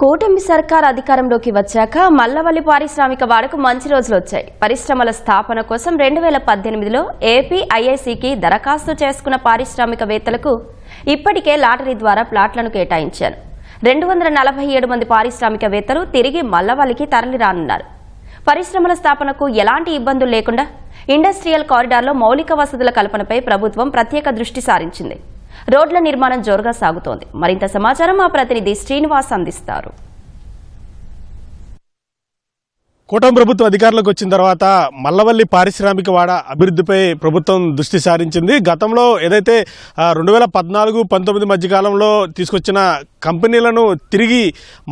కూటమి సర్కార్ అధికారంలోకి వచ్చాక మల్లవల్లి పారిశ్రామిక వాడకు మంచి రోజులు వచ్చాయి. పరిశ్రమల స్థాపన కోసం రెండు వేల పద్దెనిమిదిలో ఏపీ ఐఐసికి దరఖాస్తు చేసుకున్న పారిశ్రామికవేత్తలకు ఇప్పటికే లాటరీ ద్వారా ప్లాట్లను కేటాయించారు. రెండు వందల నలభై ఏడు మంది పారిశ్రామికవేత్తలు తిరిగి మల్లవల్లికి తరలిరానున్నారు. పరిశ్రమల స్థాపనకు ఎలాంటి ఇబ్బందులు లేకుండా ఇండస్ట్రియల్ కారిడార్లో మౌలిక వసతుల కల్పనపై ప్రభుత్వం ప్రత్యేక దృష్టి సారించింది. రోడ్ల నిర్మాణం జోరుగా సాగుతోంది. మరింత సమాచారం మా ప్రతినిధి శ్రీనివాస్ అందిస్తారు. కూటమి ప్రభుత్వం అధికారంలోకి వచ్చిన తర్వాత మల్లవల్లి పారిశ్రామిక వాడ అభివృద్ధిపై ప్రభుత్వం దృష్టి సారించింది. గతంలో ఏదైతే రెండు వేల పద్నాలుగు పంతొమ్మిది మధ్యకాలంలో తీసుకొచ్చిన కంపెనీలను తిరిగి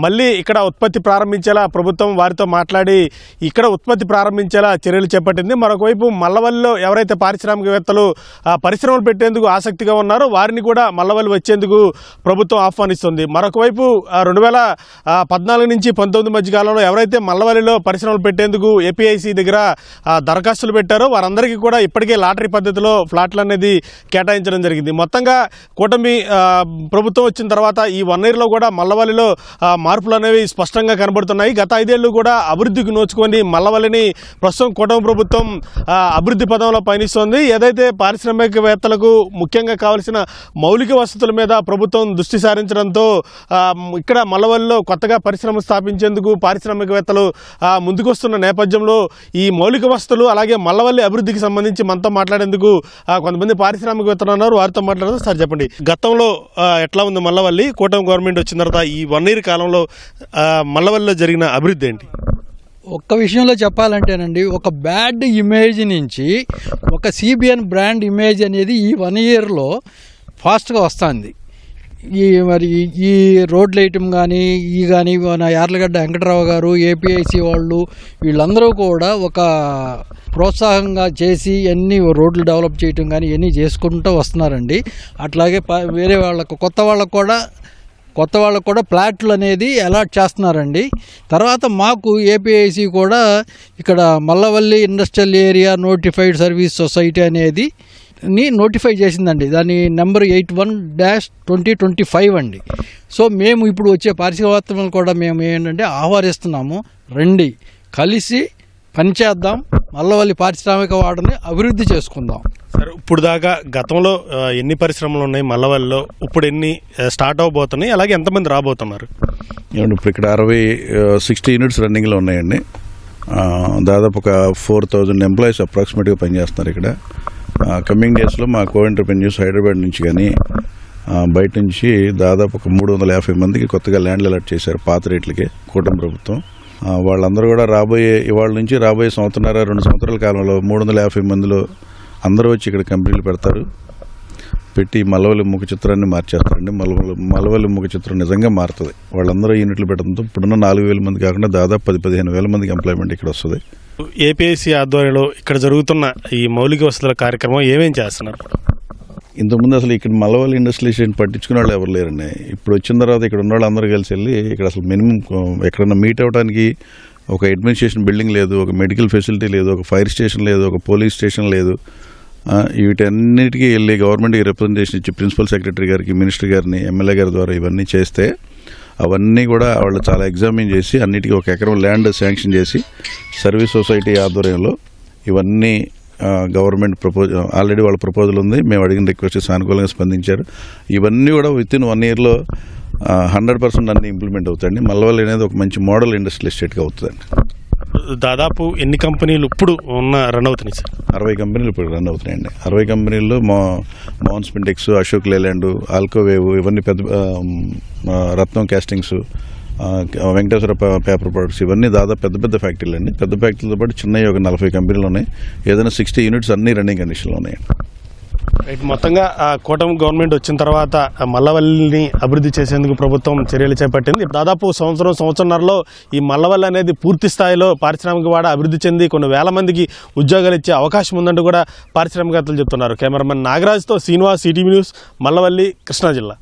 మళ్ళీ ఇక్కడ ఉత్పత్తి ప్రారంభించేలా ప్రభుత్వం వారితో మాట్లాడి ఇక్కడ ఉత్పత్తి ప్రారంభించేలా చర్యలు చేపట్టింది. మరొకవైపు మల్లవల్లిలో ఎవరైతే పారిశ్రామికవేత్తలు పరిశ్రమలు పెట్టేందుకు ఆసక్తిగా ఉన్నారో వారిని కూడా మల్లవల్లి వచ్చేందుకు ప్రభుత్వం ఆహ్వానిస్తుంది. మరొకవైపు రెండు వేల పద్నాలుగు నుంచి పంతొమ్మిది మధ్య కాలంలో ఎవరైతే మల్లవల్లిలో పరిశ్రమలు పెట్టేందుకు ఏపీఐసి దగ్గర దరఖాస్తులు పెట్టారో. వారందరికీ కూడా ఇప్పటికే లాటరీ పద్ధతిలో ఫ్లాట్లు అనేది కేటాయించడం జరిగింది. మొత్తంగా కూటమి ప్రభుత్వం వచ్చిన తర్వాత ఈ వన్ ఇయర్లో కూడా మల్లవల్లిలో మార్పులు అనేవి స్పష్టంగా కనబడుతున్నాయి. గత ఐదేళ్ళు కూడా అభివృద్ధికి నోచుకొని మల్లవల్లిని ప్రస్తుతం కూటమి ప్రభుత్వం అభివృద్ధి పదంలో పయనిస్తోంది. ఏదైతే పారిశ్రామికవేత్తలకు ముఖ్యంగా కావాల్సిన మౌలిక వసతుల మీద ప్రభుత్వం దృష్టి సారించడంతో ఇక్కడ మల్లవల్లిలో కొత్తగా పరిశ్రమ స్థాపించేందుకు పారిశ్రామికవేత్తలు ముందు ముందుకొస్తున్న నేపథ్యంలో ఈ మౌలిక వసతులు అలాగే మల్లవల్లి అభివృద్ధికి సంబంధించి మనతో మాట్లాడేందుకు కొంతమంది పారిశ్రామికవేత్తలు ఉన్నారు. వారితో మాట్లాడదు. సార్ చెప్పండి. గతంలో ఎట్లా ఉంది మల్లవల్లి? కూటమి గవర్నమెంట్ వచ్చిన తర్వాత ఈ వన్ ఇయర్ కాలంలో మల్లవల్లిలో జరిగిన అభివృద్ధి ఏంటి? ఒక్క విషయంలో చెప్పాలంటేనండి ఒక బ్యాడ్ ఇమేజ్ నుంచి ఒక సిబిఎన్ బ్రాండ్ ఇమేజ్ అనేది ఈ వన్ ఇయర్లో ఫాస్ట్గా వస్తుంది. ఈ మరి ఈ రోడ్లు వేయటం కానీ ఈ కానీ మన యార్లగడ్డ వెంకటరావు గారు ఏపీఐసి వాళ్ళు వీళ్ళందరూ కూడా ఒక ప్రోత్సాహంగా చేసి అన్ని రోడ్లు డెవలప్ చేయటం కానీ ఇవన్నీ చేసుకుంటూ వస్తున్నారండి. అట్లాగే ప- వేరే వాళ్ళకు కొత్త వాళ్ళకు కూడా కొత్త వాళ్ళకు కూడా ప్లాట్లు అనేది అలాట్ చేస్తున్నారండి. తర్వాత మాకు ఏపీఐసి కూడా ఇక్కడ Mallavalli industrial area notified service society అనేది ని నోటిఫై చేసిందండి. దాని number eight one dash twenty twenty five అండి. సో మేము ఇప్పుడు వచ్చే పారిశ్రామికవేత్తలను కూడా మేము ఏంటంటే ఆహ్వానిస్తున్నాము. రండి కలిసి పనిచేద్దాం మల్లవల్లి పారిశ్రామిక వాడని అభివృద్ధి చేసుకుందాం. సార్ ఇప్పుడు దాకా గతంలో ఎన్ని పరిశ్రమలు ఉన్నాయి మల్లవల్లిలో? ఇప్పుడు ఎన్ని స్టార్ట్ అవబోతున్నాయి? అలాగే ఎంతమంది రాబోతున్నారు? ఇప్పుడు ఇక్కడ అరవై సిక్స్టీ యూనిట్స్ రన్నింగ్లో ఉన్నాయండి. దాదాపు ఒక ఫోర్ థౌజండ్ ఎంప్లాయీస్ అప్రాక్సిమేట్గా పనిచేస్తున్నారు ఇక్కడ. కమింగ్ డేస్లో మా కో ఎంటర్ప్రెన్యూస్ హైదరాబాద్ నుంచి కానీ బయట నుంచి దాదాపు ఒక మూడు వందల యాభై మందికి కొత్తగా ల్యాండ్లు అలాట్ చేశారు పాత రేట్లకి కూటమి ప్రభుత్వం. వాళ్ళందరూ కూడా రాబోయే ఇవాళ నుంచి రాబోయే సంవత్సరాల రెండు సంవత్సరాల కాలంలో మూడు వందల యాభై మందిలో అందరూ వచ్చి ఇక్కడ కంపెనీలు పెడతారు. పెట్టి మలవల్లి ముఖ చిత్రాన్ని మార్చేస్తారండి. మలవలి మలవల్లి ముఖ చిత్రం నిజంగా మారుతుంది. వాళ్ళందరూ యూనిట్లు పెట్టడంతో ఇప్పుడున్న నాలుగు వేల మంది కాకుండా దాదాపు పది పదిహేను వేల మందికి ఎంప్లాయ్మెంట్ ఇక్కడ వస్తుంది. ఏపీఎస్సీ ఆధ్వర్యంలో ఇక్కడ జరుగుతున్న ఈ మౌలిక వసతుల కార్యక్రమం ఏమేం చేస్తున్నారు? ఇంతకుముందు అసలు ఇక్కడ మలవల్లి ఇండస్ట్రియలైజేషన్ పట్టించుకునే వాళ్ళు ఎవరు లేరండి. ఇప్పుడు వచ్చిన తర్వాత ఇక్కడ ఉన్న వాళ్ళు అందరూ కలిసి వెళ్ళి ఇక్కడ అసలు మినిమం ఎక్కడన్నా మీట్ అవ్వడానికి ఒక అడ్మినిస్ట్రేషన్ బిల్డింగ్ లేదు ఒక మెడికల్ ఫెసిలిటీ లేదు ఒక ఫైర్ స్టేషన్ లేదు ఒక పోలీస్ స్టేషన్ లేదు. వీటన్నిటికీ వెళ్ళి గవర్నమెంట్కి రిప్రజెంటేషన్ ఇచ్చి ప్రిన్సిపల్ సెక్రటరీ గారికి మినిస్టర్ గారిని ఎమ్మెల్యే గారి ద్వారా ఇవన్నీ చేస్తే అవన్నీ కూడా వాళ్ళు చాలా ఎగ్జామిన్ చేసి అన్నిటికీ ఒక ఎకరం ల్యాండ్ శాంక్షన్ చేసి సర్వీస్ సొసైటీ ఆధ్వర్యంలో ఇవన్నీ గవర్నమెంట్ ప్రపోజ్ ఆల్రెడీ వాళ్ళ ప్రపోజల్ ఉంది. మేము అడిగిన రిక్వెస్ట్ సానుకూలంగా స్పందించారు. ఇవన్నీ కూడా విత్ ఇన్ వన్ ఇయర్లో హండ్రెడ్ పర్సెంట్ అన్ని ఇంప్లిమెంట్ అవుతాయండి. మల్లవల్లి అనేది ఒక మంచి మోడల్ ఇండస్ట్రియల్ ఎస్టేట్గా అవుతుందండి. దాదాపు ఎన్ని కంపెనీలు ఇప్పుడు ఉన్న రన్ అవుతున్నాయి సార్ అరవై కంపెనీలు ఇప్పుడు రన్ అవుతున్నాయండి. అరవై కంపెనీల్లో మా మౌన్స్ పింటెక్స్ అశోక్ లేలాండ్ ఆల్కోవేవ్ ఇవన్నీ పెద్ద Ratnam castings Venkateswara paper products ఇవన్నీ దాదాపు పెద్ద పెద్ద ఫ్యాక్టరీలు అండి పెద్ద ఫ్యాక్టరీలతో పాటు చిన్నవి ఒక నలభై కంపెనీలు ఉన్నాయి. ఏదైనా సిక్స్టీ యూనిట్స్ అన్ని రన్నింగ్ కండిషన్లో ఉన్నాయండి. రైట్ మొత్తంగా ఆ కూటమి గవర్నమెంట్ వచ్చిన తర్వాత ఆ మల్లవల్లిని అభివృద్ధి చేసేందుకు ప్రభుత్వం చర్యలు చేపట్టింది. దాదాపు సంవత్సరం సంవత్సరంన్నరలో ఈ మల్లవల్లి అనేది పూర్తి స్థాయిలో పారిశ్రామిక వాడ అభివృద్ధి చెంది కొన్ని వేల మందికి ఉద్యోగాలు ఇచ్చే అవకాశం ఉందంటూ కూడా పారిశ్రామికవేత్తలు చెప్తున్నారు. కెమెరామెన్ నాగరాజ్తో శ్రీనివాస్ సిటీ న్యూస్ మల్లవల్లి కృష్ణా జిల్లా.